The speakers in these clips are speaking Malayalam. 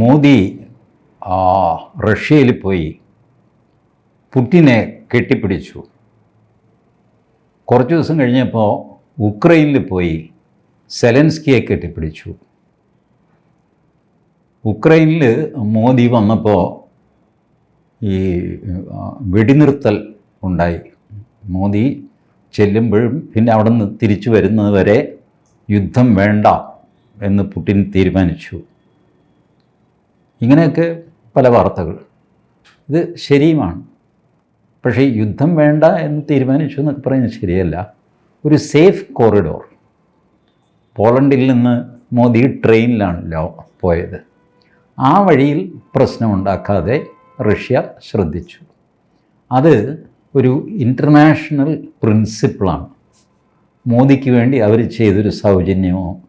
മോദി റഷ്യയിൽ പോയി പുട്ടിനെ കെട്ടിപ്പിടിച്ചു. കുറച്ച് ദിവസം കഴിഞ്ഞപ്പോൾ ഉക്രൈനിൽ പോയി സെലൻസ്കിയെ കെട്ടിപ്പിടിച്ചു. ഉക്രൈനിൽ മോദി വന്നപ്പോൾ ഈ വെടിനിർത്തൽ ഉണ്ടായി. മോദി ചെല്ലുമ്പോഴും പിന്നെ അവിടെ നിന്ന് തിരിച്ചു വരുന്നത് വരെ യുദ്ധം വേണ്ട എന്ന് പുടിൻ തീരുമാനിച്ചു. ഇങ്ങനെയൊക്കെ പല വാർത്തകൾ. ഇത് ശരിയുമാണ്. പക്ഷേ യുദ്ധം വേണ്ട എന്ന് തീരുമാനിച്ചു എന്നൊക്കെ പറയുന്നത് ശരിയല്ല. ഒരു സേഫ് കോറിഡോർ പോളണ്ടിൽ നിന്ന് മോദി ട്രെയിനിലാണല്ലോ പോയത്. ആ വഴിയിൽ പ്രശ്നമുണ്ടാക്കാതെ റഷ്യ ശ്രദ്ധിച്ചു. അത് ഒരു ഇന്റർനാഷണൽ പ്രിൻസിപ്പിളാണ് മോദിക്ക് വേണ്ടി അവർ ചെയ്തൊരു സൗജന്യമോ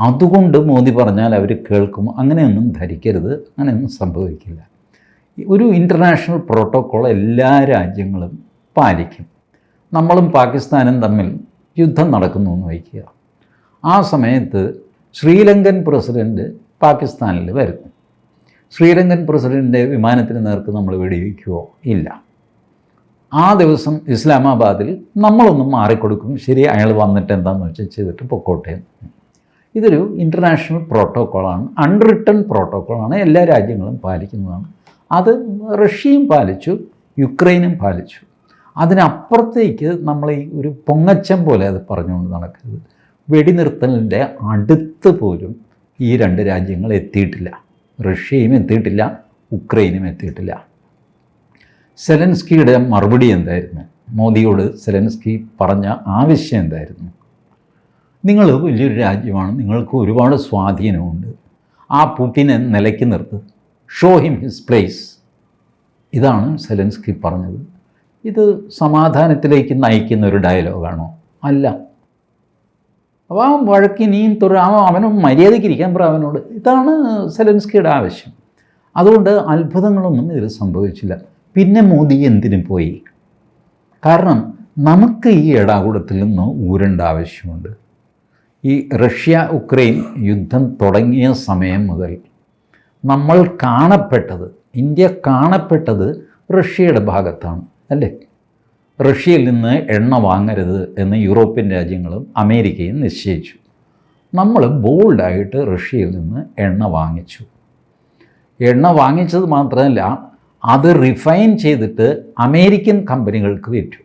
അതുകൊണ്ട് മോദി പറഞ്ഞാൽ അവർ കേൾക്കും. അങ്ങനെയൊന്നും ധരിക്കരുത്. അങ്ങനെയൊന്നും സംഭവിക്കില്ല. ഒരു ഇന്റർനാഷണൽ പ്രോട്ടോക്കോൾ എല്ലാ രാജ്യങ്ങളും പാലിക്കും. നമ്മളും പാകിസ്ഥാനും തമ്മിൽ യുദ്ധം നടക്കുന്നു എന്ന് വയ്ക്കുക. ആ സമയത്ത് ശ്രീലങ്കൻ പ്രസിഡന്റ് പാകിസ്ഥാനിൽ വരുന്നു. ശ്രീലങ്കൻ പ്രസിഡന്റിന്റെ വിമാനത്തിന് നേർക്ക് നമ്മൾ വെടിവെക്കുകയോ ഇല്ല. ആ ദിവസം ഇസ്ലാമാബാദിൽ നമ്മളൊന്നും മാറിക്കൊടുക്കും. ശരി അയാൾ വന്നിട്ട് എന്താണെന്ന് വെച്ചാൽ ചെയ്തിട്ട് പൊക്കോട്ടെ ഇതൊരു ഇന്റർനാഷണൽ പ്രോട്ടോക്കോളാണ് അൺറിട്ടൺ പ്രോട്ടോക്കോളാണ് എല്ലാ രാജ്യങ്ങളും പാലിക്കുന്നതാണ്. അത് റഷ്യയും പാലിച്ചു യുക്രൈനും പാലിച്ചു. അതിനപ്പുറത്തേക്ക് നമ്മൾ ഈ ഒരു പൊങ്ങച്ചം പോലെ അത് പറഞ്ഞുകൊണ്ട് നടക്കരുത്. വെടിനിർത്തലിന്റെ അടുത്ത് പോലും ഈ രണ്ട് രാജ്യങ്ങൾ എത്തിയിട്ടില്ല. റഷ്യയും എത്തിയിട്ടില്ല ഉക്രൈനും എത്തിയിട്ടില്ല. സെലൻസ്കിയുടെ മറുപടി എന്തായിരുന്നു? മോദിയോട് സെലൻസ്കി പറഞ്ഞ ആവശ്യം എന്തായിരുന്നു? നിങ്ങൾ വലിയൊരു രാജ്യമാണ്. നിങ്ങൾക്ക് ഒരുപാട് സ്വാധീനമുണ്ട്. ആ പുട്ടിനെ നിലയ്ക്ക് നിർത്ത്. ഷോ ഹിം ഹിസ് പ്ലേസ് ഇതാണ് സെലൻസ്കി പറഞ്ഞത്. ഇത് സമാധാനത്തിലേക്ക് നയിക്കുന്ന ഒരു ഡയലോഗാണോ? അല്ല. അപ്പോൾ ആ വഴക്ക് ഇനിയും തുറ ആ അവന് മര്യാദയ്ക്ക് ഇരിക്കാൻ പറ അവനോട്. ഇതാണ് സെലൻസ്കിയുടെ ആവശ്യം. അതുകൊണ്ട് അത്ഭുതങ്ങളൊന്നും ഇതിൽ സംഭവിച്ചില്ല. പിന്നെ മോദി എന്തിനു പോയി? കാരണം നമുക്ക് ഈ ഇടാകൂടത്തിൽ നിന്ന് ഊരേണ്ട ആവശ്യമുണ്ട്. ഈ റഷ്യ ഉക്രൈൻ യുദ്ധം തുടങ്ങിയ സമയം മുതൽ നമ്മൾ കാണപ്പെട്ടത് ഇന്ത്യ കാണപ്പെട്ടത് റഷ്യയുടെ ഭാഗത്താണ് അല്ലേ? റഷ്യയിൽ നിന്ന് എണ്ണ വാങ്ങരുത് എന്ന് യൂറോപ്യൻ രാജ്യങ്ങളും അമേരിക്കയും നിശ്ചയിച്ചു. നമ്മൾ ബോൾഡായിട്ട് റഷ്യയിൽ നിന്ന് എണ്ണ വാങ്ങിച്ചു. എണ്ണ വാങ്ങിച്ചത് മാത്രമല്ല അത് റിഫൈൻ ചെയ്തിട്ട് അമേരിക്കൻ കമ്പനികൾക്ക് വിറ്റു.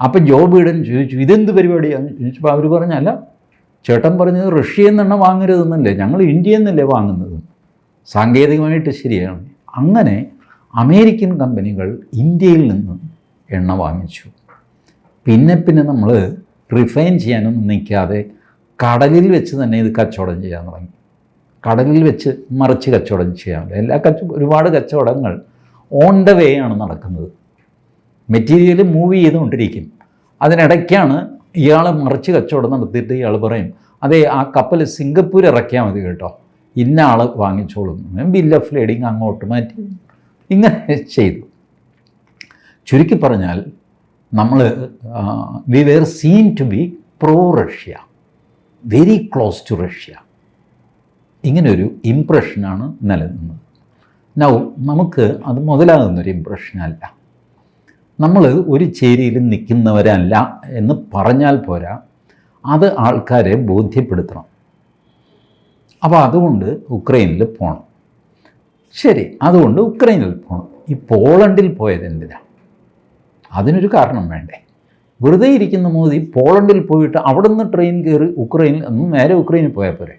അപ്പം ജോ ബൈഡൻ ചോദിച്ചു ഇതെന്ത് പരിപാടിയാണ് ചോദിച്ചപ്പോൾ അവർ പറഞ്ഞല്ല ചേട്ടൻ പറഞ്ഞത് റഷ്യയിൽ നിന്ന് എണ്ണ വാങ്ങരുതെന്നല്ലേ ഞങ്ങൾ ഇന്ത്യയിൽ നിന്നല്ലേ വാങ്ങുന്നത്? സാങ്കേതികമായിട്ട് ശരിയാണ്. അങ്ങനെ അമേരിക്കൻ കമ്പനികൾ ഇന്ത്യയിൽ നിന്ന് എണ്ണ വാങ്ങിച്ചു. പിന്നെ പിന്നെ നമ്മൾ റിഫൈൻ ചെയ്യാനൊന്നും നിൽക്കാതെ കടലിൽ വെച്ച് തന്നെ ഇത് കച്ചവടം ചെയ്യാൻ തുടങ്ങി. കടലിൽ വെച്ച് മറിച്ച് കച്ചവടം ചെയ്യാൻ. എല്ലാ കച്ച ഒരുപാട് കച്ചവടങ്ങൾ ഓൺ ദ വേ ആണ് നടക്കുന്നത്. മെറ്റീരിയൽ മൂവ് ചെയ്തുകൊണ്ടിരിക്കും. അതിനിടയ്ക്കാണ് ഇയാൾ മറിച്ച് കച്ചവടം നടത്തിയിട്ട് ഇയാൾ പറയും അതെ ആ കപ്പൽ സിംഗപ്പൂർ ഇറക്കിയാൽ മതി കേട്ടോ. ഇന്ന ആൾ വാങ്ങിച്ചോളും. ബില്ല് ഓഫ് ലേഡിങ് അങ്ങോട്ട് മാറ്റി ഇങ്ങനെ ചെയ്തു. ചുരുക്കി പറഞ്ഞാൽ നമ്മൾ we were seen to be pro Russia very close to Russia ഇങ്ങനൊരു ഇംപ്രഷനാണ് നിലനിന്നത്. നൗ നമുക്ക് അത് മുതലാകുന്നൊരു ഇംപ്രഷനല്ല നമ്മൾ ഒരു ചേരിയിൽ നിൽക്കുന്നവരല്ല എന്ന് പറഞ്ഞാൽ പോരാ. അത് ആൾക്കാരെ ബോധ്യപ്പെടുത്തണം. അപ്പോൾ അതുകൊണ്ട് ഉക്രൈനിൽ പോകണം ശരി അതുകൊണ്ട് ഉക്രൈനിൽ പോകണം ഈ പോളണ്ടിൽ പോയത് എന്തിനാ? അതിനൊരു കാരണം വേണ്ടേ? വെറുതെ ഇരിക്കുന്ന മോദി പോളണ്ടിൽ പോയിട്ട് അവിടെ നിന്ന് ട്രെയിൻ കയറി ഉക്രൈനിൽ ഒന്ന് നേരെ ഉക്രൈനിൽ പോയാൽ പോരെ?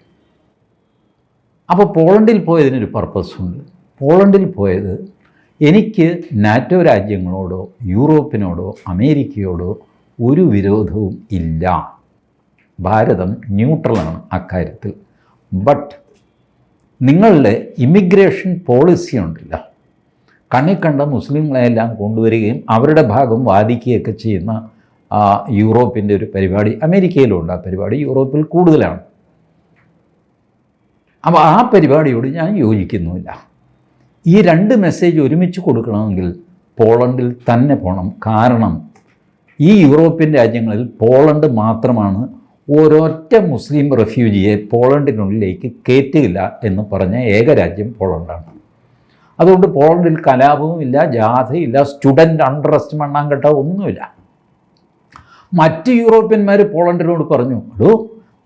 അപ്പോൾ പോളണ്ടിൽ പോയതിനൊരു പർപ്പസ് ഉണ്ട്. പോളണ്ടിൽ പോയത് എനിക്ക് നാറ്റോ രാജ്യങ്ങളോടോ യൂറോപ്പിനോടോ അമേരിക്കയോടോ ഒരു വിരോധവും ഇല്ല. ഭാരതം ന്യൂട്രലാണ് അക്കാര്യത്തിൽ. ബട്ട് നിങ്ങളുടെ ഇമിഗ്രേഷൻ പോളിസി ഉണ്ടല്ലോ. കണ്ണിൽ കണ്ട മുസ്ലിങ്ങളെല്ലാം കൊണ്ടുവരികയും അവരുടെ ഭാഗം വാദിക്കുകയൊക്കെ ചെയ്യുന്ന യൂറോപ്പിന്റെ ഒരു പരിപാടി അമേരിക്കയിലുണ്ട്. ആ പരിപാടി യൂറോപ്പിൽ കൂടുതലാണ്. അപ്പോൾ ആ പരിപാടിയോട് ഞാൻ യോജിക്കുന്നുമില്ല. ഈ രണ്ട് മെസ്സേജ് ഒരുമിച്ച് കൊടുക്കണമെങ്കിൽ പോളണ്ടിൽ തന്നെ പോകണം കാരണം ഈ യൂറോപ്യൻ രാജ്യങ്ങളിൽ പോളണ്ട് മാത്രമാണ് ഒരൊറ്റ മുസ്ലിം റെഫ്യൂജിയെ പോളണ്ടിനുള്ളിലേക്ക് കയറ്റുകയില്ല എന്ന് പറഞ്ഞ ഏക രാജ്യം പോളണ്ടാണ്. അതുകൊണ്ട് പോളണ്ടിൽ കലാപവും ഇല്ല ജാഥയില്ല സ്റ്റുഡന്റ് അണ്ടറസ്റ്റ് മണ്ണാങ്കട്ട ഒന്നുമില്ല. മറ്റ് യൂറോപ്യന്മാർ പോളണ്ടിനോട് പറഞ്ഞു എടോ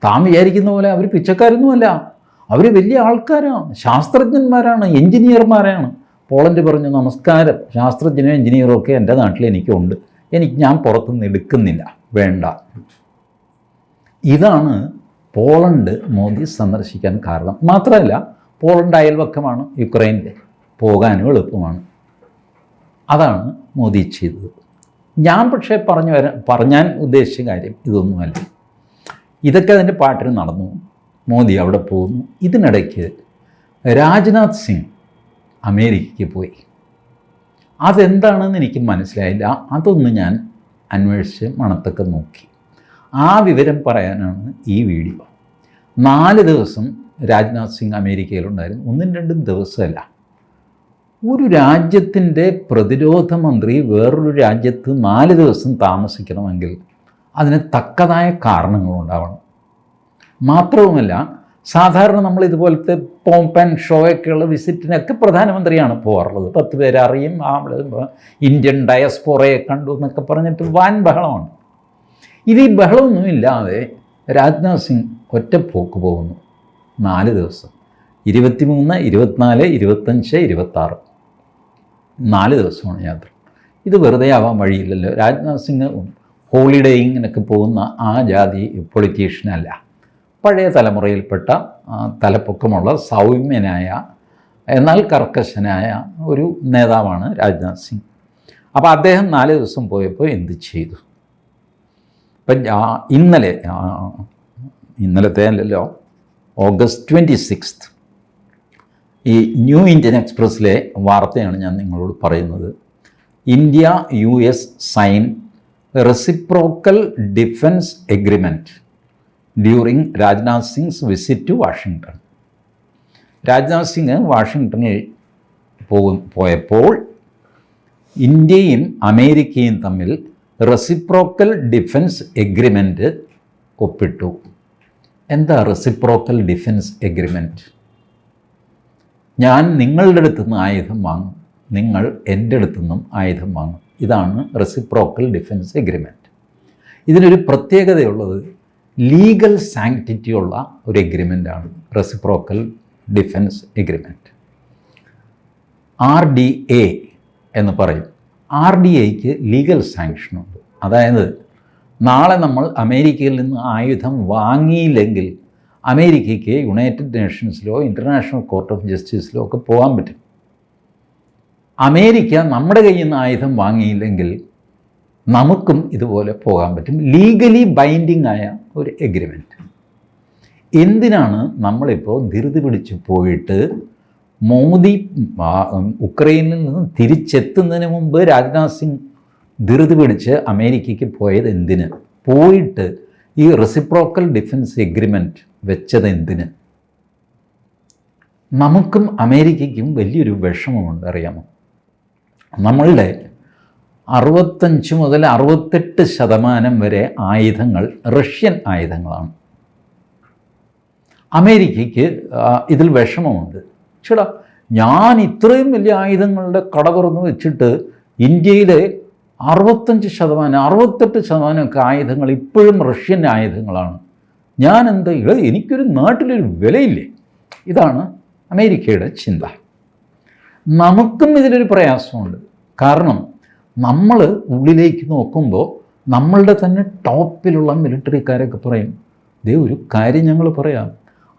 താൻ വിചാരിക്കുന്ന പോലെ അവർ പിച്ചക്കാരൊന്നുമല്ല. അവർ വലിയ ആൾക്കാരാണ് ശാസ്ത്രജ്ഞന്മാരാണ് എഞ്ചിനീയർമാരാണ്. പോളണ്ട് പറഞ്ഞു നമസ്കാരം. ശാസ്ത്രജ്ഞനും എഞ്ചിനീയറും ഒക്കെ എന്റെ നാട്ടിൽ എനിക്കുണ്ട്. എനിക്ക് ഞാൻ പുറത്തുനിന്ന് എടുക്കുന്നില്ല. വേണ്ട. ഇതാണ് പോളണ്ട് മോദി സന്ദർശിക്കാൻ കാരണം. മാത്രമല്ല പോളണ്ട് അയൽവക്കമാണ് യുക്രൈനിൽ പോകാനും എളുപ്പമാണ്. അതാണ് മോദി ചെയ്തത്. ഞാൻ പക്ഷേ പറഞ്ഞു വരാൻ പറഞ്ഞാൻ ഉദ്ദേശിച്ച കാര്യം ഇതൊന്നുമല്ല. ഇതൊക്കെ അതിന്റെ പാട്ടിന് നടന്നു. മോദി അവിടെ പോകുന്നു. ഇതിനിടയ്ക്ക് രാജ്നാഥ് സിംഗ് അമേരിക്കയ്ക്ക് പോയി. അതെന്താണെന്ന് എനിക്ക് മനസ്സിലായില്ല. അതൊന്ന് ഞാൻ അന്വേഷിച്ച് മണത്തൊക്കെ നോക്കി. ആ വിവരം പറയാനാണ് ഈ വീഡിയോ. നാല് ദിവസം രാജ്നാഥ് സിംഗ് അമേരിക്കയിലുണ്ടായിരുന്നു. ഒന്നും രണ്ടും ദിവസമല്ല. ഒരു രാജ്യത്തിന്റെ പ്രതിരോധ മന്ത്രി വേറൊരു രാജ്യത്ത് നാല് ദിവസം താമസിക്കണമെങ്കിൽ അതിന് തക്കതായ കാരണങ്ങളുണ്ടാവണം. മാത്രവുമല്ല സാധാരണ നമ്മൾ ഇതുപോലത്തെ പോംപൻ ഷോയൊക്കെയുള്ള വിസിറ്റിനൊക്കെ പ്രധാനമന്ത്രിയാണ് പോകാറുള്ളത്. പത്ത് പേര് അറിയും അവിടെ ഇന്ത്യൻ ഡയസ്പോറയെ കണ്ടു എന്നൊക്കെ പറഞ്ഞിട്ട് വൻ ബഹളമാണ്. ഇത് ഈ ബഹളമൊന്നുമില്ലാതെ രാജ്നാഥ് സിംഗ് ഒറ്റപ്പോക്ക് പോകുന്നു. നാല് ദിവസം. ഇരുപത്തിമൂന്ന് ഇരുപത്തിനാല് ഇരുപത്തഞ്ച് ഇരുപത്താറ്. നാല് ദിവസമാണ് യാത്ര. ഇത് വെറുതെ ആവാൻ വഴിയില്ലല്ലോ. രാജ്നാഥ് സിംഗ് ഹോളിഡേയിങ്ങിനൊക്കെ പോകുന്ന ആ ജാതി പൊളിറ്റീഷ്യനല്ല. പഴയ തലമുറയിൽപ്പെട്ട തലപ്പൊക്കമുള്ള സൗമ്യനായ എന്നാൽ കർക്കശനായ ഒരു നേതാവാണ് രാജ്നാഥ് സിംഗ്. അപ്പോൾ അദ്ദേഹം നാല് ദിവസം പോയപ്പോൾ എന്ത് ചെയ്തു? ഇപ്പം ഇന്നലെ ഇന്നലത്തെ അല്ലല്ലോ ഓഗസ്റ്റ് ട്വന്റി സിക്സ്ത്. ഈ ന്യൂ ഇന്ത്യൻ എക്സ്പ്രസ്സിലെ വാർത്തയാണ് ഞാൻ നിങ്ങളോട് പറയുന്നത്. India U S sign reciprocal defence agreement. During Rajnath Singh's visit to Washington Rajnath Singh വാഷിങ്ടണിൽ പോകും പോയപ്പോൾ ഇന്ത്യയും അമേരിക്കയും തമ്മിൽ റെസിപ്രോക്കൽ ഡിഫൻസ് എഗ്രിമെന്റ് ഒപ്പിട്ടു. എന്താ റെസിപ്രോക്കൽ ഡിഫൻസ് എഗ്രിമെന്റ്? ഞാൻ നിങ്ങളുടെ അടുത്തു നിന്ന് ആയുധം വാങ്ങും നിങ്ങൾ എന്റെ അടുത്തു നിന്നും ആയുധം വാങ്ങും. ഇതാണ് റെസിപ്രോക്കൽ ഡിഫൻസ് എഗ്രിമെന്റ്. ഇതിനൊരു പ്രത്യേകതയുള്ളത് ലീഗൽ സാങ്ക്ടിറ്റി ഉള്ള ഒരു എഗ്രിമെന്റാണ് reciprocal defence agreement R D A എന്ന് പറയും. ആർ ഡി എക്ക് ലീഗൽ സാങ്ഷനുണ്ട് അതായത് നാളെ നമ്മൾ അമേരിക്കയിൽ നിന്ന് ആയുധം വാങ്ങിയില്ലെങ്കിൽ അമേരിക്കയ്ക്ക് യുണൈറ്റഡ് നേഷൻസിലോ ഇന്റർനാഷണൽ കോർട്ട് ഓഫ് ജസ്റ്റിസിലോ ഒക്കെ പോകാൻ പറ്റും. അമേരിക്ക നമ്മുടെ കയ്യിൽ നിന്ന് ആയുധം വാങ്ങിയില്ലെങ്കിൽ നമുക്കും ഇതുപോലെ പോകാൻ പറ്റും. ലീഗലി ബൈൻഡിങ് ആയ ഒരു എഗ്രിമെന്റ് എന്തിനാണ് നമ്മളിപ്പോൾ ധൃതി പിടിച്ച് പോയിട്ട് മോദി ഉക്രൈനിൽ നിന്ന് തിരിച്ചെത്തുന്നതിന് മുമ്പ് രാജ്നാഥ് സിംഗ് ധൃതി പിടിച്ച് അമേരിക്കയ്ക്ക് പോയത് എന്തിന്? പോയിട്ട് ഈ റെസിപ്രോക്കൽ ഡിഫൻസ് എഗ്രിമെന്റ് വെച്ചത് എന്തിന്? നമുക്കും അമേരിക്കയ്ക്കും വലിയൊരു വിഷമമുണ്ട് അറിയാമോ? നമ്മളുടെ അറുപത്തഞ്ച് മുതൽ അറുപത്തെട്ട് ശതമാനം വരെ ആയുധങ്ങൾ റഷ്യൻ ആയുധങ്ങളാണ്. അമേരിക്കയ്ക്ക് ഇതിൽ വിഷമമുണ്ട്. ചേടാ ഞാൻ ഇത്രയും വലിയ ആയുധങ്ങളുടെ കട തുറന്ന് വെച്ചിട്ട് ഇന്ത്യയിലെ അറുപത്തഞ്ച് ശതമാനം അറുപത്തെട്ട് ശതമാനമൊക്കെ ആയുധങ്ങൾ ഇപ്പോഴും റഷ്യൻ ആയുധങ്ങളാണ്. ഞാൻ എന്താ എനിക്കൊരു നാട്ടിലൊരു വിലയില്ലേ? ഇതാണ് അമേരിക്കയുടെ ചിന്ത. നമുക്കും ഇതിലൊരു പ്രയാസമുണ്ട്. കാരണം നമ്മൾ ഉള്ളിലേക്ക് നോക്കുമ്പോൾ നമ്മളുടെ തന്നെ ടോപ്പിലുള്ള മിലിറ്ററിക്കാരൊക്കെ പറയും ദേ ഒരു കാര്യം ഞങ്ങൾ പറയാം.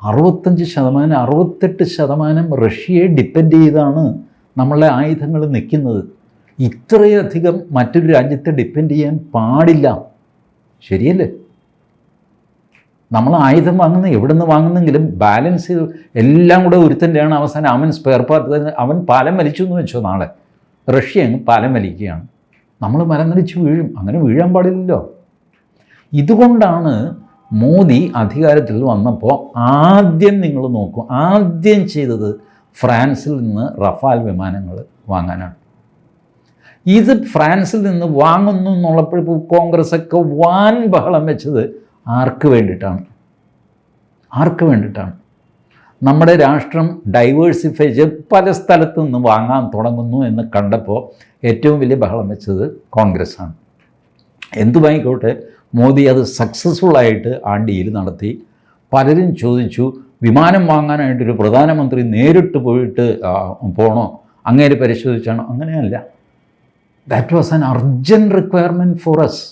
അറുപത്തഞ്ച് ശതമാനം അറുപത്തെട്ട് ശതമാനം റഷ്യയെ ഡിപ്പെൻഡ് ചെയ്താണ് നമ്മളെ ആയുധങ്ങൾ നിൽക്കുന്നത് ഇത്രയധികം മറ്റൊരു രാജ്യത്തെ ഡിപ്പെൻഡ് ചെയ്യാൻ പാടില്ല. ശരിയല്ലേ? നമ്മൾ ആയുധം വാങ്ങുന്ന എവിടെ നിന്ന് വാങ്ങുന്നെങ്കിലും ബാലൻസ് എല്ലാം കൂടെ ഒരുത്തന്റെയാണ്. അവസാനം അവൻ സ്പെയർ പാർട്ട് അവൻ പാലം വലിച്ചു എന്ന് വെച്ചോ നാളെ? റഷ്യ അങ്ങ് പാലം വലിക്കുകയാണ്. നമ്മൾ മരം വലിച്ച് വീഴും. അങ്ങനെ വീഴാൻ പാടില്ലല്ലോ. ഇതുകൊണ്ടാണ് മോദി അധികാരത്തിൽ വന്നപ്പോൾ ആദ്യം നിങ്ങൾ നോക്കും. ആദ്യം ചെയ്തത് ഫ്രാൻസിൽ നിന്ന് റഫാൽ വിമാനങ്ങൾ വാങ്ങാനാണ്. ഇത് ഫ്രാൻസിൽ നിന്ന് വാങ്ങുന്നു എന്നുള്ളപ്പോൾ കോൺഗ്രസ് ഒക്കെ വാൻ ബഹളം വെച്ചത് ആർക്ക് വേണ്ടിയിട്ടാണ്? ആർക്ക് വേണ്ടിയിട്ടാണ്? നമ്മുടെ രാഷ്ട്രം ഡൈവേഴ്സിഫൈ ചെയ്ത് പല സ്ഥലത്തു നിന്ന് വാങ്ങാൻ തുടങ്ങുന്നു എന്ന് കണ്ടപ്പോൾ ഏറ്റവും വലിയ ബഹളം വെച്ചത് കോൺഗ്രസ്സാണ് എന്തുമായിക്കോട്ടെ മോദി അത് സക്സസ്ഫുള്ളായിട്ട് ആ ഡീൽ നടത്തി. പലരും ചോദിച്ചു വിമാനം വാങ്ങാനായിട്ടൊരു പ്രധാനമന്ത്രി നേരിട്ട് പോയിട്ട് പോണോ? അങ്ങേര് പരിശോധിച്ചാണോ? അങ്ങനെയല്ല. That was an urgent requirement for us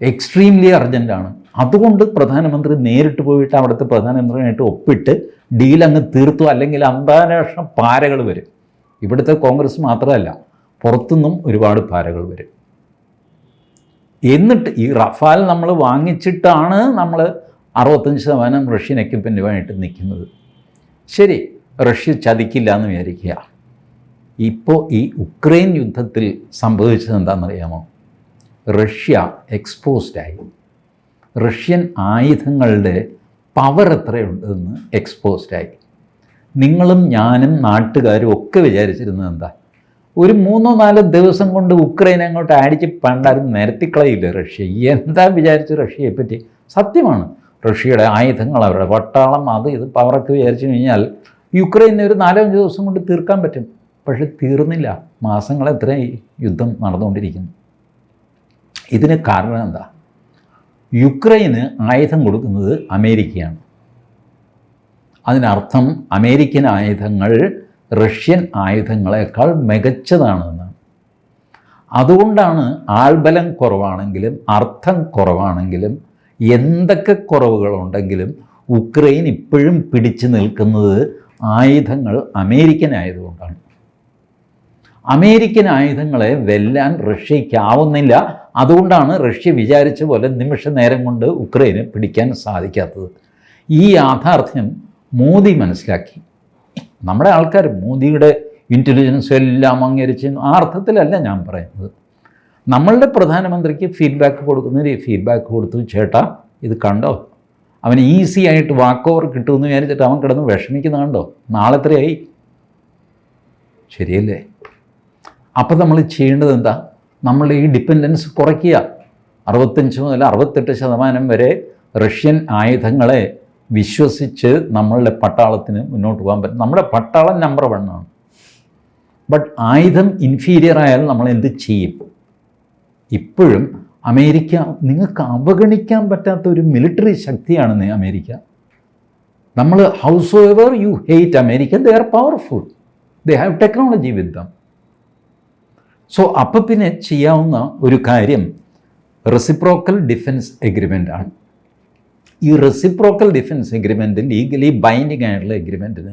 extremely അർജന്റാണ് അതുകൊണ്ട് പ്രധാനമന്ത്രി നേരിട്ട് പോയിട്ട് അവിടുത്തെ പ്രധാനമന്ത്രിയായിട്ട് ഒപ്പിട്ട് ഡീൽ അങ്ങ് തീർത്തു അല്ലെങ്കിൽ അന്താരാഷ്ട്ര പാരകൾ വരും. ഇവിടുത്തെ കോൺഗ്രസ് മാത്രമല്ല പുറത്തുനിന്നും ഒരുപാട് പാരകൾ വരും. എന്നിട്ട് ഈ റഫാൽ നമ്മൾ വാങ്ങിച്ചിട്ടാണ് നമ്മൾ അറുപത്തഞ്ച് ശതമാനം റഷ്യൻ എക്യുപ്മെന്റുമായിട്ട് നിൽക്കുന്നത്. ശരി റഷ്യ ചതിക്കില്ല എന്ന് വിചാരിക്കുക. ഇപ്പോൾ ഈ ഉക്രൈൻ യുദ്ധത്തിൽ സംഭവിച്ചത് എന്താണെന്നറിയാമോ? റഷ്യ എക്സ്പോസ്ഡായി റഷ്യൻ ആയുധങ്ങളുടെ പവർ എത്രയുണ്ടെന്ന് എക്സ്പോസ്ഡായി നിങ്ങളും ഞാനും നാട്ടുകാരും ഒക്കെ വിചാരിച്ചിരുന്നത് എന്താ? ഒരു മൂന്നോ നാലോ ദിവസം കൊണ്ട് ഉക്രൈൻ അങ്ങോട്ട് അടിച്ച് പണ്ടാരും നിരത്തിക്കളയില്ല റഷ്യ? എന്താ വിചാരിച്ച് റഷ്യയെ പറ്റി? സത്യമാണ്. റഷ്യയുടെ ആയുധങ്ങൾ അവരുടെ പട്ടാളം അത് ഇത് പവറൊക്കെ വിചാരിച്ചു കഴിഞ്ഞാൽ യുക്രൈനെ ഒരു നാലോ അഞ്ച് ദിവസം കൊണ്ട് തീർക്കാൻ പറ്റും. പക്ഷെ തീർന്നില്ല. മാസങ്ങൾ എത്രയായി യുദ്ധം നടന്നുകൊണ്ടിരിക്കുന്നു. ഇതിന് കാരണം എന്താ? യുക്രൈന് ആയുധം കൊടുക്കുന്നത് അമേരിക്കയാണ്. അതിനർത്ഥം അമേരിക്കൻ ആയുധങ്ങൾ റഷ്യൻ ആയുധങ്ങളെക്കാൾ മികച്ചതാണെന്നാണ്. അതുകൊണ്ടാണ് ആൾബലം കുറവാണെങ്കിലും അർത്ഥം കുറവാണെങ്കിലും എന്തൊക്കെ കുറവുകളുണ്ടെങ്കിലും ഉക്രൈൻ ഇപ്പോഴും പിടിച്ചു നിൽക്കുന്നത് ആയുധങ്ങൾ അമേരിക്കൻ ആയതുകൊണ്ടാണ് അമേരിക്കൻ ആയുധങ്ങളെ വെല്ലാൻ റഷ്യയ്ക്കാവുന്നില്ല അതുകൊണ്ടാണ് റഷ്യ വിചാരിച്ച പോലെ നിമിഷ നേരം കൊണ്ട് ഉക്രൈന് പിടിക്കാൻ സാധിക്കാത്തത്. ഈ യാഥാർത്ഥ്യം മോദി മനസ്സിലാക്കി. നമ്മുടെ ആൾക്കാർ മോദിയുടെ ഇന്റലിജൻസ് എല്ലാം അംഗീകരിച്ച് ആ അർത്ഥത്തിലല്ല ഞാൻ പറയുന്നത്. നമ്മളുടെ പ്രധാനമന്ത്രിക്ക് ഫീഡ്ബാക്ക് കൊടുക്കുന്നതിന് ഫീഡ്ബാക്ക് കൊടുത്തു ചേട്ടാ ഇത് കണ്ടോ? അവന് ഈസി ആയിട്ട് വാക്ക് ഓവർ കിട്ടുമെന്ന് വിചാരിച്ചിട്ട് അവൻ കിടന്ന് വിഷമിക്കുന്ന കണ്ടോ നാളെ എത്രയായി? ശരിയല്ലേ? അപ്പോൾ നമ്മൾ ചെയ്യേണ്ടത് എന്താ? നമ്മൾ ഈ ഡിപ്പെൻഡൻസ് കുറയ്ക്കുക. അറുപത്തഞ്ച് മുതൽ അറുപത്തെട്ട് ശതമാനം വരെ റഷ്യൻ ആയുധങ്ങളെ വിശ്വസിച്ച് നമ്മളുടെ പട്ടാളത്തിന് മുന്നോട്ട് പോകാൻ പറ്റും. നമ്മുടെ പട്ടാളം നമ്പർ വണ്ണാണ് ബട്ട് ആയുധം ഇൻഫീരിയർ ആയാൽ നമ്മൾ എന്ത് ചെയ്യും? ഇപ്പോഴും അമേരിക്ക നിങ്ങൾക്ക് അവഗണിക്കാൻ പറ്റാത്ത ഒരു മിലിറ്ററി ശക്തിയാണ് അമേരിക്ക. നമ്മൾ howsoever you hate America they are powerful they have technology with them so അപ്പം പിന്നെ ചെയ്യാവുന്ന ഒരു കാര്യം റെസിപ്രോക്കൽ ഡിഫൻസ് എഗ്രിമെന്റ് ആണ്. ഈ reciprocal defence agreement legally binding ആയിട്ടുള്ള എഗ്രിമെന്റിന്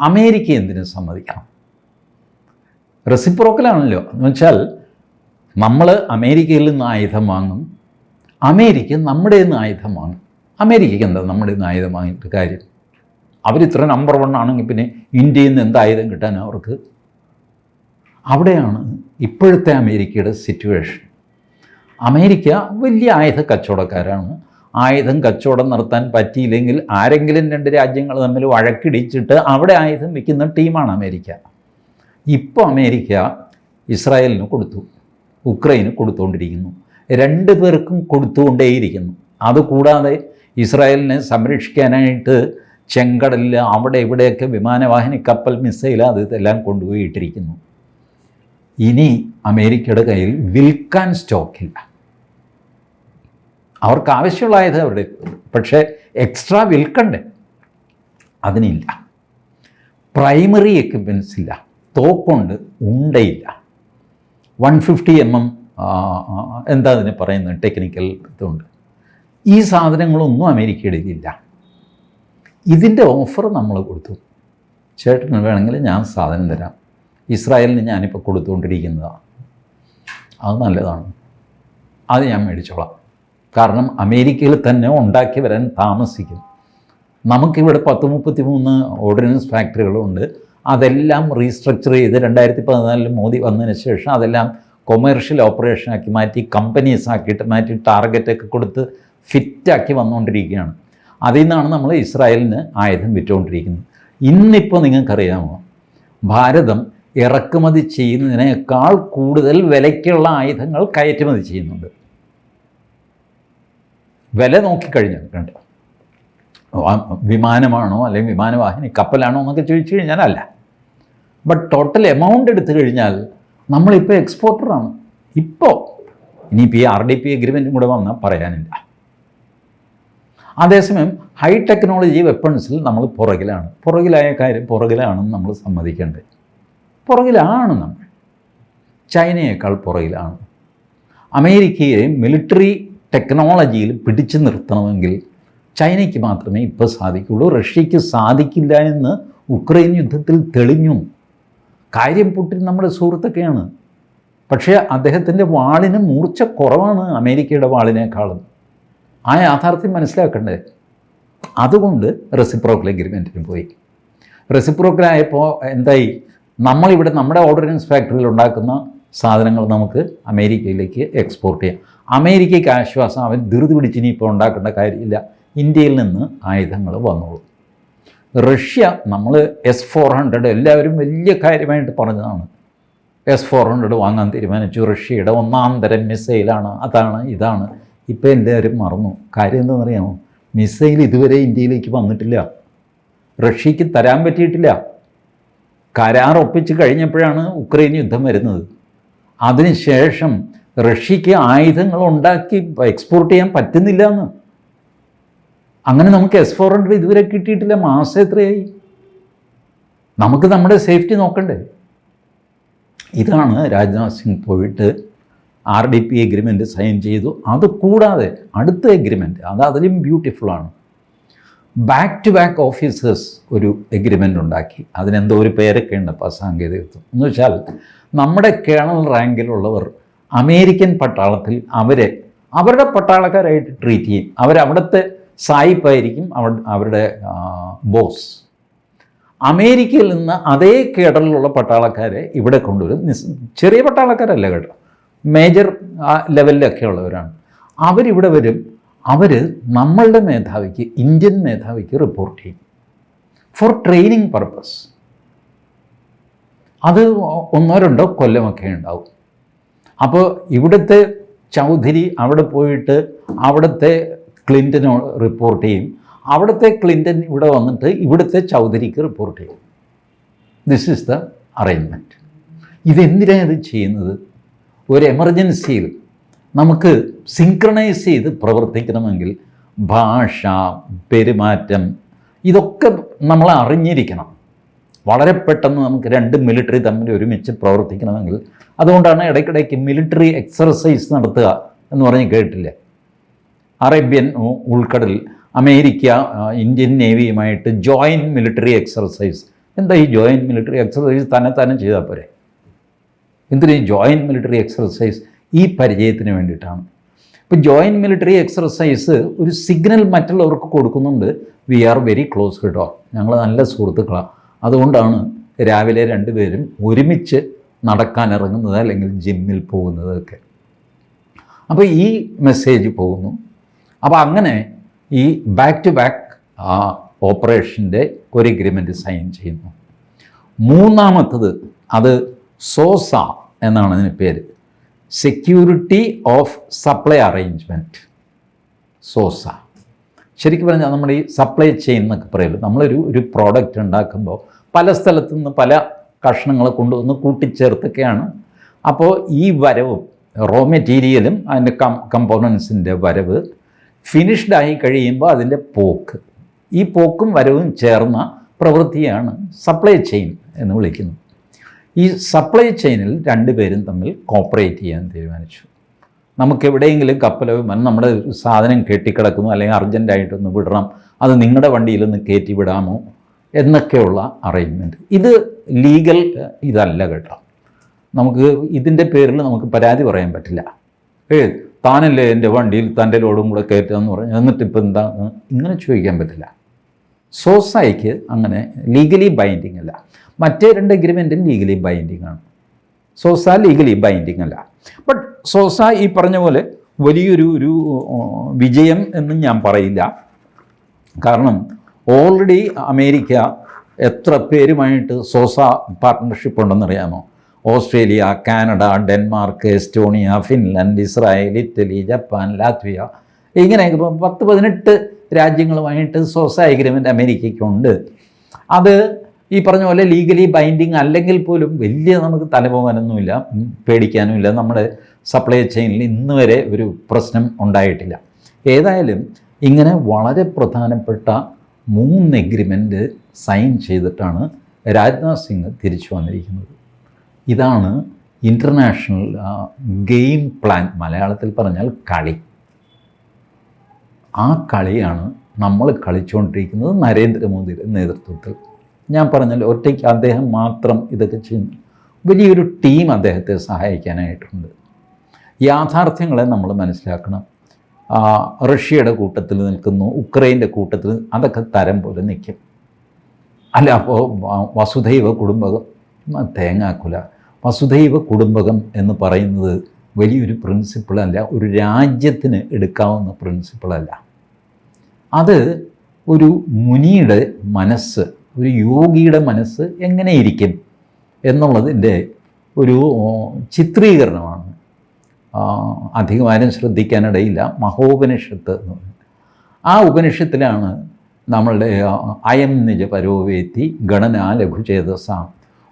അമേരിക്ക എന്തിനു സമ്മതിക്കണം? റെസിപ്രോക്കലാണല്ലോ എന്ന് വെച്ചാൽ നമ്മൾ അമേരിക്കയിൽ നിന്ന് ആയുധം വാങ്ങും. അമേരിക്ക നമ്മുടെ നിന്ന് ആയുധം വാങ്ങും. അമേരിക്കയ്ക്ക് എന്താ നമ്മുടെ നിന്ന് ആയുധം വാങ്ങിയിട്ട് കാര്യം? അവരിത്ര നമ്പർ വൺ ആണെങ്കിൽ പിന്നെ ഇന്ത്യയിൽ നിന്ന് എന്ത് ആയുധം കിട്ടാൻ അവർക്ക്? അവിടെയാണ് ഇപ്പോഴത്തെ അമേരിക്കയുടെ സിറ്റുവേഷൻ അമേരിക്ക വലിയ ആയുധ കച്ചവടക്കാരാണ്. ആയുധം കച്ചവടം നടത്താൻ പറ്റിയില്ലെങ്കിൽ ആരെങ്കിലും രണ്ട് രാജ്യങ്ങൾ തമ്മിൽ വഴക്കിടിച്ചിട്ട് അവിടെ ആയുധം വിൽക്കുന്ന ടീമാണ് അമേരിക്ക. ഇപ്പോൾ അമേരിക്ക ഇസ്രായേലിന് കൊടുത്തു ഉക്രൈന് കൊടുത്തുകൊണ്ടിരിക്കുന്നു. രണ്ട് പേർക്കും കൊടുത്തുകൊണ്ടേയിരിക്കുന്നു. അതുകൂടാതെ ഇസ്രായേലിനെ സംരക്ഷിക്കാനായിട്ട് ചെങ്കടലിൽ അവിടെ ഇവിടെയൊക്കെ വിമാനവാഹിനി കപ്പൽ മിസൈൽ അത് ഇതെല്ലാം കൊണ്ടുപോയി ഇട്ടിരിക്കുന്നു ഇനി അമേരിക്കയുടെ കയ്യിൽ വിൽക്കാൻ സ്റ്റോക്കില്ല അവർക്ക് ആവശ്യമുള്ളതായത് അവരുടെ പക്ഷേ എക്സ്ട്രാ വിൽക്കണ്ടേ? അതിനില്ല. പ്രൈമറി എക്യുപ്മെൻസ് ഇല്ല. തോക്കുണ്ട് ഉണ്ടയില്ല. വൺ ഫിഫ്റ്റി എം എം എന്താ അതിന് പറയുന്നത്? ടെക്നിക്കൽ ഇതുണ്ട്. ഈ സാധനങ്ങളൊന്നും അമേരിക്കയുടെ ഇല്ല ഇതിന്റെ ഓഫർ നമ്മൾ കൊടുത്തു. ചേട്ടന് വേണമെങ്കിൽ ഞാൻ സാധനം തരാം. ഇസ്രായേലിന് ഞാനിപ്പോൾ കൊടുത്തുകൊണ്ടിരിക്കുന്നതാണ്. അത് നല്ലതാണ്. അത് ഞാൻ മേടിച്ചോളാം. കാരണം അമേരിക്കയിൽ തന്നെ ഉണ്ടാക്കി വരാൻ താമസിക്കും. നമുക്കിവിടെ പത്ത് മുപ്പത്തി മൂന്ന് ഓർഡിനൻസ് ഫാക്ടറികളുണ്ട്. അതെല്ലാം റീസ്ട്രക്ചർ ചെയ്ത് രണ്ടായിരത്തി പതിനാലിൽ മോദി വന്നതിന് ശേഷം അതെല്ലാം കൊമേർഷ്യൽ ഓപ്പറേഷനാക്കി മാറ്റി കമ്പനീസ് ആക്കിയിട്ട് മാറ്റി ടാർഗറ്റൊക്കെ കൊടുത്ത് ഫിറ്റാക്കി വന്നുകൊണ്ടിരിക്കുകയാണ്. അതിൽ നിന്നാണ് നമ്മൾ ഇസ്രായേലിന് ആയുധം വിറ്റുകൊണ്ടിരിക്കുന്നത്. ഇന്നിപ്പോൾ നിങ്ങൾക്കറിയാമോ? ഭാരതം ഇറക്കുമതി ചെയ്യുന്നതിനേക്കാൾ കൂടുതൽ വിലയ്ക്കുള്ള ആയുധങ്ങൾ കയറ്റുമതി ചെയ്യുന്നുണ്ട്. വില നോക്കിക്കഴിഞ്ഞു. കണ്ട് വിമാനമാണോ അല്ലെങ്കിൽ വിമാനവാഹിനി കപ്പലാണോ എന്നൊക്കെ ചോദിച്ചു കഴിഞ്ഞാൽ അല്ല ബട്ട് ടോട്ടൽ എമൗണ്ട് എടുത്തു കഴിഞ്ഞാൽ നമ്മളിപ്പോൾ എക്സ്പോർട്ടറാണ് ഇപ്പോൾ ഇനിയിപ്പോൾ ഈ ആർ ഡി പി എഗ്രിമെന്റും കൂടെ വന്നാൽ പറയാനില്ല. അതേസമയം ഹൈ ടെക്നോളജി വെപ്പൺസിൽ നമ്മൾ പുറകിലാണ്. പുറകിലായ കാര്യം പുറകിലാണെന്ന് നമ്മൾ സമ്മതിക്കേണ്ടത് പുറകിലാണ് നമ്മൾ. ചൈനയേക്കാൾ പുറകിലാണ്. അമേരിക്കയെ മിലിറ്ററി ടെക്നോളജിയിൽ പിടിച്ചു നിർത്തണമെങ്കിൽ ചൈനയ്ക്ക് മാത്രമേ ഇപ്പോൾ സാധിക്കുള്ളൂ. റഷ്യയ്ക്ക് സാധിക്കില്ല എന്ന് ഉക്രൈൻ യുദ്ധത്തിൽ തെളിഞ്ഞു. കാര്യം പുട്ടിൻ നമ്മുടെ സുഹൃത്തൊക്കെയാണ്. പക്ഷേ അദ്ദേഹത്തിന്റെ വാളിന് മൂർച്ച കുറവാണ് അമേരിക്കയുടെ വാളിനേക്കാളും. ആ യാഥാർത്ഥ്യം മനസ്സിലാക്കണ്ടേ? അതുകൊണ്ട് റെസിപ്രോക്കൽ എഗ്രിമെന്റിന് പോയി. റെസിപ്രോക്കലായപ്പോൾ എന്തായി? നമ്മളിവിടെ നമ്മുടെ ഓർഡിനൻസ് ഫാക്ടറിയിൽ ഉണ്ടാക്കുന്ന സാധനങ്ങൾ നമുക്ക് അമേരിക്കയിലേക്ക് എക്സ്പോർട്ട് ചെയ്യാം. അമേരിക്കയ്ക്ക് ആശ്വാസം അവൻ ധൃതി പിടിച്ച് ഇപ്പോൾ ഉണ്ടാക്കേണ്ട കാര്യമില്ല. ഇന്ത്യയിൽ നിന്ന് ആയുധങ്ങൾ വന്നോളൂ. റഷ്യ നമ്മൾ എസ് ഫോർ ഹൺഡ്രഡ് എല്ലാവരും വലിയ കാര്യമായിട്ട് പറഞ്ഞതാണ്. എസ് ഫോർ ഹൺഡ്രഡ് വാങ്ങാൻ തീരുമാനിച്ചു. റഷ്യയുടെ ഒന്നാം തരം മിസൈലാണ് അതാണ് ഇതാണ്. ഇപ്പോൾ എല്ലാവരും മറന്നു. കാര്യം എന്താണെന്നറിയാമോ? മിസൈൽ ഇതുവരെ ഇന്ത്യയിലേക്ക് വന്നിട്ടില്ല. റഷ്യക്ക് തരാൻ പറ്റിയിട്ടില്ല. കരാർ ഒപ്പിച്ച് കഴിഞ്ഞപ്പോഴാണ് ഉക്രൈൻ യുദ്ധം വരുന്നത്. അതിനുശേഷം റഷ്യക്ക് ആയുധങ്ങൾ ഉണ്ടാക്കി എക്സ്പോർട്ട് ചെയ്യാൻ പറ്റുന്നില്ല എന്ന്. അങ്ങനെ നമുക്ക് എസ് ഫോർ ഹൺഡ്രഡ് ഇതുവരെ കിട്ടിയിട്ടില്ല മാസം എത്രയായി? നമുക്ക് നമ്മുടെ സേഫ്റ്റി നോക്കണ്ടേ? ഇതാണ് രാജ്നാഥ് സിംഗ് പോയിട്ട് R D P agreement sign ചെയ്തു. അത് കൂടാതെ അടുത്ത എഗ്രിമെന്റ് അത് അതിലും ബ്യൂട്ടിഫുള്ളാണ് ബാക്ക് ടു ബാക്ക് ഓഫീസേഴ്സ് ഒരു എഗ്രിമെന്റ് ഉണ്ടാക്കി. അതിനെന്തോ ഒരു പേരൊക്കെ ഉണ്ട് ഇപ്പോൾ സാങ്കേതികത്വം. എന്ന് വെച്ചാൽ നമ്മുടെ കേണൽ റാങ്കിലുള്ളവർ അമേരിക്കൻ പട്ടാളത്തിൽ അവരെ അവരുടെ പട്ടാളക്കാരായിട്ട് ട്രീറ്റ് ചെയ്യും. അവരവിടുത്തെ സായിപ്പായിരിക്കും അവ അവരുടെ ബോസ് അമേരിക്കയിൽ നിന്ന് അതേ കേഡറിലുള്ള പട്ടാളക്കാരെ ഇവിടെ കൊണ്ടുവരും. ചെറിയ പട്ടാളക്കാരല്ല കേട്ടോ. മേജർ ലെവലിലൊക്കെ ഉള്ളവരാണ്. അവരിവിടെ വരും. അവർ നമ്മളുടെ മേധാവിക്ക് ഇന്ത്യൻ മേധാവിക്ക് റിപ്പോർട്ട് ചെയ്യും. ഫോർ ട്രെയിനിങ് പർപ്പസ് അത് ഒന്നോ രണ്ടോ കൊല്ലമൊക്കെ ഉണ്ടാവും. അപ്പോൾ ഇവിടുത്തെ ചൗധരി അവിടെ പോയിട്ട് അവിടുത്തെ ക്ലിന്റനോട് റിപ്പോർട്ട് ചെയ്യും. അവിടുത്തെ ക്ലിന്റൻ ഇവിടെ വന്നിട്ട് ഇവിടുത്തെ ചൗധരിക്ക് റിപ്പോർട്ട് ചെയ്യും. ദിസ് ഈസ് ദ അറേഞ്ച്മെന്റ് ഇതെന്തിനാണ് ഇത് ചെയ്യുന്നത്? ഒരു എമർജൻസിയിൽ നമുക്ക് സിങ്ക്രണൈസ് ചെയ്ത് പ്രവർത്തിക്കണമെങ്കിൽ ഭാഷ പെരുമാറ്റം ഇതൊക്കെ നമ്മൾ അറിഞ്ഞിരിക്കണം. വളരെ പെട്ടെന്ന് നമുക്ക് രണ്ട് മിലിറ്ററി തമ്മിൽ ഒരുമിച്ച് പ്രവർത്തിക്കണമെങ്കിൽ അതുകൊണ്ടാണ് ഇടയ്ക്കിടയ്ക്ക് മിലിറ്ററി എക്സർസൈസ് നടത്തുക എന്ന് പറഞ്ഞ് കേട്ടില്ലേ? അറേബ്യൻ ഉൾക്കടൽ അമേരിക്ക ഇന്ത്യൻ നേവിയുമായിട്ട് ജോയിന്റ് മിലിറ്ററി എക്സർസൈസ് എന്താ ഈ ജോയിന്റ് മിലിറ്ററി എക്സർസൈസ് തന്നെ തന്നെ ചെയ്താൽ പോരെ. എന്തിനാ ജോയിന്റ് മിലിറ്ററി എക്സർസൈസ് ഈ പരിചയത്തിന് വേണ്ടിയിട്ടാണ്. ഇപ്പോൾ ജോയിന്റ് മിലിറ്ററി എക്സർസൈസ് ഒരു സിഗ്നൽ മറ്റുള്ളവർക്ക് കൊടുക്കുന്നുണ്ട്. വി ആർ വെരി ക്ലോസ് കേട്ടോ ഞങ്ങൾ നല്ല സുഹൃത്തുക്കളാണ് അതുകൊണ്ടാണ് രാവിലെ രണ്ടുപേരും ഒരുമിച്ച് നടക്കാൻ ഇറങ്ങുന്നത് അല്ലെങ്കിൽ ജിമ്മിൽ പോകുന്നതൊക്കെ. അപ്പോൾ ഈ മെസ്സേജ് പോകുന്നു. അപ്പോൾ അങ്ങനെ ഈ ബാക്ക് ടു ബാക്ക് ആ ഓപ്പറേഷന്റെ ഒരു എഗ്രിമെന്റ് സൈൻ ചെയ്യുന്നു. മൂന്നാമത്തത് അത് സോസ എന്നാണ് അതിന് പേര്. Security of supply arrangement SOSA. ശരിക്കും പറഞ്ഞാൽ നമ്മൾ ഈ സപ്ലൈ ചെയിൻ എന്നൊക്കെ പറയുള്ളൂ നമ്മളൊരു ഒരു പ്രോഡക്റ്റ് ഉണ്ടാക്കുമ്പോൾ പല സ്ഥലത്തു നിന്ന് പല കഷ്ണങ്ങൾ കൊണ്ടുവന്ന് കൂട്ടിച്ചേർത്തൊക്കെയാണ് അപ്പോൾ ഈ വരവും റോ മെറ്റീരിയലും അതിന്റെ കം കമ്പോണൻസിന്റെ വരവ് ഫിനിഷ്ഡ് ആയി കഴിയുമ്പോൾ അതിന്റെ പോക്ക്. ഈ പോക്കും വരവും ചേർന്ന പ്രവൃത്തിയാണ് സപ്ലൈ ചെയിൻ എന്ന് വിളിക്കുന്നത്. ഈ സപ്ലൈ ചെയിനിൽ രണ്ടുപേരും തമ്മിൽ കോപ്പറേറ്റ് ചെയ്യാൻ തീരുമാനിച്ചു. നമുക്ക് എവിടെയെങ്കിലും കപ്പലോ നമ്മുടെ സാധനം കെട്ടിക്കിടക്കുന്നു അല്ലെങ്കിൽ അർജന്റായിട്ടൊന്ന് വിടണം അത് നിങ്ങളുടെ വണ്ടിയിൽ ഒന്ന് കയറ്റി വിടാമോ എന്നൊക്കെയുള്ള അറേഞ്ച്മെന്റ് ഇത് ലീഗൽ ഇതല്ല കേട്ടോ. നമുക്ക് ഇതിന്റെ പേരിൽ നമുക്ക് പരാതി പറയാൻ പറ്റില്ല. ഏ താനല്ലേ എന്റെ വണ്ടിയിൽ തന്റെ ലോഡും കൂടെ കയറ്റുക പറഞ്ഞു എന്നിട്ട് ഇപ്പം എന്താ? ഇങ്ങനെ ചോദിക്കാൻ പറ്റില്ല. സോസൈക്ക് അങ്ങനെ ലീഗലി ബൈൻഡിങ് അല്ല. മറ്റേ രണ്ട് എഗ്രിമെന്റും ലീഗലി ബൈൻഡിങ് ആണ്. സോസ ലീഗലി ബൈൻഡിങ് അല്ല. ബട്ട് സോസ ഈ പറഞ്ഞ പോലെ വലിയൊരു ഒരു വിജയം എന്ന് ഞാൻ പറയില്ല. കാരണം ഓൾറെഡി അമേരിക്ക എത്ര പേരുമായിട്ട് SOSA partnership ഉണ്ടെന്നറിയാമോ Australia Canada Denmark Estonia Finland Israel Italy Japan Latvia ഇങ്ങനെ പത്ത് പതിനെട്ട് രാജ്യങ്ങളുമായിട്ട് സോസ അഗ്രിമെന്റ് അമേരിക്കയ്ക്കുണ്ട്. അത് ഈ പറഞ്ഞ പോലെ ലീഗലി ബൈൻഡിങ് അല്ലെങ്കിൽ പോലും വലിയ നമുക്ക് തലപോകാനൊന്നുമില്ല പേടിക്കാനുമില്ല. നമ്മുടെ സപ്ലൈ ചെയിനിൽ ഇന്ന് വരെ ഒരു പ്രശ്നം ഉണ്ടായിട്ടില്ല. ഏതായാലും ഇങ്ങനെ വളരെ പ്രധാനപ്പെട്ട മൂന്ന് എഗ്രിമെന്റ് സൈൻ ചെയ്തിട്ടാണ് രാജ്നാഥ് സിംഗ് തിരിച്ചു വന്നിരിക്കുന്നത്. ഇതാണ് ഇന്റർനാഷണൽ ഗെയിം പ്ലാൻ മലയാളത്തിൽ പറഞ്ഞാൽ കളി. ആ കളിയാണ് നമ്മൾ കളിച്ചുകൊണ്ടിരിക്കുന്നത് നരേന്ദ്രമോദിയുടെ നേതൃത്വത്തിൽ. ഞാൻ പറഞ്ഞല്ലോ ഒറ്റയ്ക്ക് അദ്ദേഹം മാത്രം ഇതൊക്കെ ചെയ്യുന്നു. വലിയൊരു ടീം അദ്ദേഹത്തെ സഹായിക്കാനായിട്ടുണ്ട്. യാഥാർത്ഥ്യങ്ങളെ നമ്മൾ മനസ്സിലാക്കണം. റഷ്യയുടെ കൂട്ടത്തിൽ നിൽക്കുന്നു ഉക്രൈന്റെ കൂട്ടത്തിൽ അതൊക്കെ തരം പോലെ നിൽക്കും. അല്ല അപ്പോൾ വസുധൈവ കുടുംബകം തേങ്ങാക്കുല. വസുധൈവ കുടുംബകം എന്ന് പറയുന്നത് വലിയൊരു പ്രിൻസിപ്പിളല്ല ഒരു രാജ്യത്തിന് എടുക്കാവുന്ന പ്രിൻസിപ്പിളല്ല അത് ഒരു മുനിയുടെ മനസ്സ് ഒരു യോഗിയുടെ മനസ്സ് എങ്ങനെയിരിക്കും എന്നുള്ളതിന്റെ ഒരു ചിത്രീകരണമാണ്. ആ, അധികം ആരും ശ്രദ്ധിക്കാനിടയില്ല. മഹോപനിഷത്ത് എന്ന് പറയുന്നത്. ആ ഉപനിഷത്തിലാണ് നമ്മളുടെ അയം നിജ പരോവേത്തി ഗണനാ ലഘുചേതസാം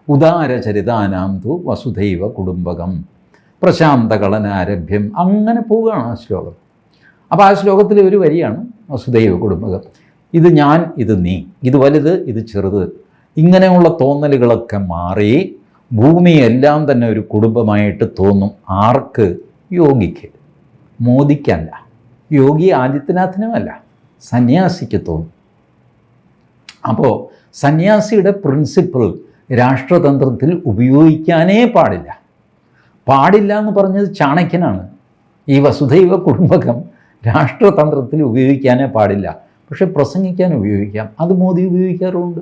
ഉദാരചരിതാനാം തു വസുധൈവ കുടുംബകം. പ്രശാന്തകളനാരഭ്യം അങ്ങനെ പോവുകയാണ് ആ ശ്ലോകം. അപ്പോൾ ആ ശ്ലോകത്തിലെ ഒരു വരിയാണ് വസുദൈവ കുടുംബകം. ഇത് ഞാൻ ഇത് നീ. ഇത് വലുത് ഇത് ചെറുത്. ഇങ്ങനെയുള്ള തോന്നലുകളൊക്കെ മാറി ഭൂമി എല്ലാം തന്നെ ഒരു കുടുംബമായിട്ട് തോന്നും. ആർക്ക്? യോഗിക്ക്. മോദിക്കല്ല. യോഗി ആദിത്യനാഥനുമല്ല. സന്യാസിക്ക് തോന്നും. അപ്പോൾ സന്യാസിയുടെ പ്രിൻസിപ്പിൾ രാഷ്ട്രതന്ത്രത്തിൽ ഉപയോഗിക്കാനേ പാടില്ല. പാടില്ല എന്ന് പറഞ്ഞത് ചാണക്യനാണ്. ഈ വസുധൈവ കുടുംബകം രാഷ്ട്രതന്ത്രത്തിൽ ഉപയോഗിക്കാനേ പാടില്ല. പക്ഷെ പ്രസംഗിക്കാൻ ഉപയോഗിക്കാം. അത് മോദി ഉപയോഗിക്കാറുമുണ്ട്.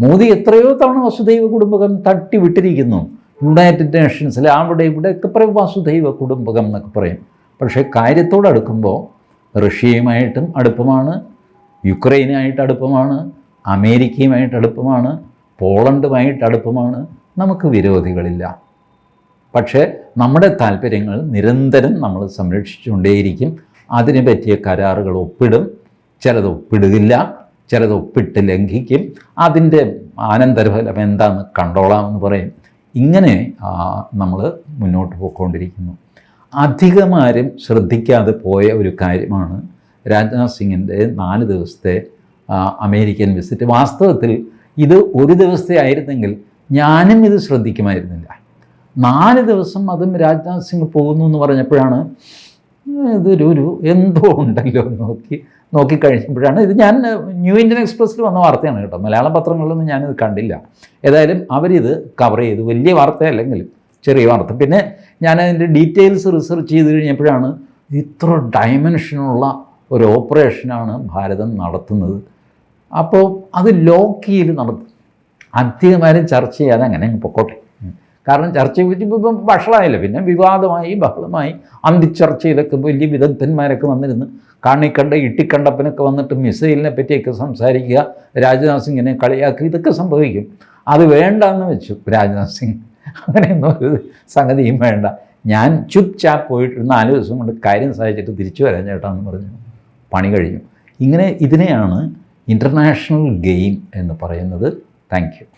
മോദി എത്രയോ തവണ വസുദൈവ കുടുംബകം തട്ടി വിട്ടിരിക്കുന്നു. യുണൈറ്റഡ് നേഷൻസിൽ അവിടെ ഇവിടെ ഒക്കെ പറയും വാസുദൈവ കുടുംബകം എന്നൊക്കെ പറയും. പക്ഷേ കാര്യത്തോട് അടുക്കുമ്പോൾ റഷ്യയുമായിട്ടും അടുപ്പമാണ് യുക്രൈനുമായിട്ട് അടുപ്പമാണ് അമേരിക്കയുമായിട്ട് അടുപ്പമാണ് പോളണ്ടുമായിട്ട് അടുപ്പമാണ്. നമുക്ക് വിരോധികളില്ല. പക്ഷേ നമ്മുടെ താല്പര്യങ്ങൾ നിരന്തരം നമ്മൾ സംരക്ഷിച്ചുകൊണ്ടേയിരിക്കും. അതിനെ പറ്റിയ കരാറുകൾ ഒപ്പിടും. ചിലത് ഒപ്പിടുകില്ല ചിലത് ഒപ്പിട്ട് ലംഘിക്കും. അതിന്റെ എന്താണ് എന്താണെന്ന് കണ്ടോളാമെന്ന് പറയും. ഇങ്ങനെ നമ്മൾ മുന്നോട്ട് പോയിക്കൊണ്ടിരിക്കുന്നു. അധികമാരും ശ്രദ്ധിക്കാതെ പോയ ഒരു കാര്യമാണ് രാജ്നാഥ് സിംഗിന്റെ നാല് ദിവസത്തെ അമേരിക്കൻ വിസിറ്റ്. വാസ്തവത്തിൽ ഇത് ഒരു ദിവസത്തെ ആയിരുന്നെങ്കിൽ ഞാനും ഇത് ശ്രദ്ധിക്കുമായിരുന്നില്ല. നാല് ദിവസം അതും രാജ്നാഥ് സിംഗ് പോകുന്നു എന്ന് പറഞ്ഞപ്പോഴാണ് ഇതൊരു എന്തോ ഉണ്ടല്ലോ നോക്കി നോക്കിക്കഴിഞ്ഞപ്പോഴാണ് ഇത് ഞാൻ ന്യൂ ഇന്ത്യൻ എക്സ്പ്രസ്സിൽ വന്ന വാർത്തയാണ് കേട്ടോ. മലയാളം പത്രങ്ങളിലൊന്നും ഞാനിത് കണ്ടില്ല. ഏതായാലും അവരിത് കവർ ചെയ്തു. വലിയ വാർത്തയല്ലെങ്കിലും ചെറിയ വാർത്ത. പിന്നെ ഞാൻ അതിന്റെ ഡീറ്റെയിൽസ് റിസർച്ച് ചെയ്ത് കഴിഞ്ഞപ്പോഴാണ് ഇത്ര ഡയമെൻഷനുള്ള ഒരു ഓപ്പറേഷനാണ് ഭാരതം നടത്തുന്നത്. അപ്പോൾ അത് ലോക്കിയിൽ നടത്തും അധികമാരും ചർച്ച ചെയ്യാതെ അങ്ങനെ പൊക്കോട്ടെ. കാരണം ചർച്ച ഇപ്പം വഷളായല്ലോ. പിന്നെ വിവാദമായി ബഹളമായി അന്തിച്ചർച്ചയിലൊക്കെ വലിയ വിദഗ്ധന്മാരൊക്കെ വന്നിരുന്ന് കാണിക്കണ്ട ഇട്ടിക്കണ്ടപ്പനൊക്കെ വന്നിട്ട് മിസൈലിനെ പറ്റിയൊക്കെ സംസാരിക്കുക രാജ്നാഥ് സിംഗിനെ കളിയാക്കി ഇതൊക്കെ സംഭവിക്കും. അത് വേണ്ടെന്ന് വെച്ചു രാജ്നാഥ് സിംഗ്. അങ്ങനെയൊന്നും ഒരു സംഗതിയും വേണ്ട. ഞാൻ ചുപ് ചാപ്പ് പോയിട്ട് നാല് ദിവസം കൊണ്ട് കാര്യം സാധിച്ചിട്ട് തിരിച്ചു വരാൻ ചേട്ടാന്ന് പറഞ്ഞു. പണി കഴിഞ്ഞു. ഇങ്ങനെ ഇതിനെയാണ് ഇന്റർനാഷണൽ ഗെയിം എന്ന് പറയുന്നത്. താങ്ക്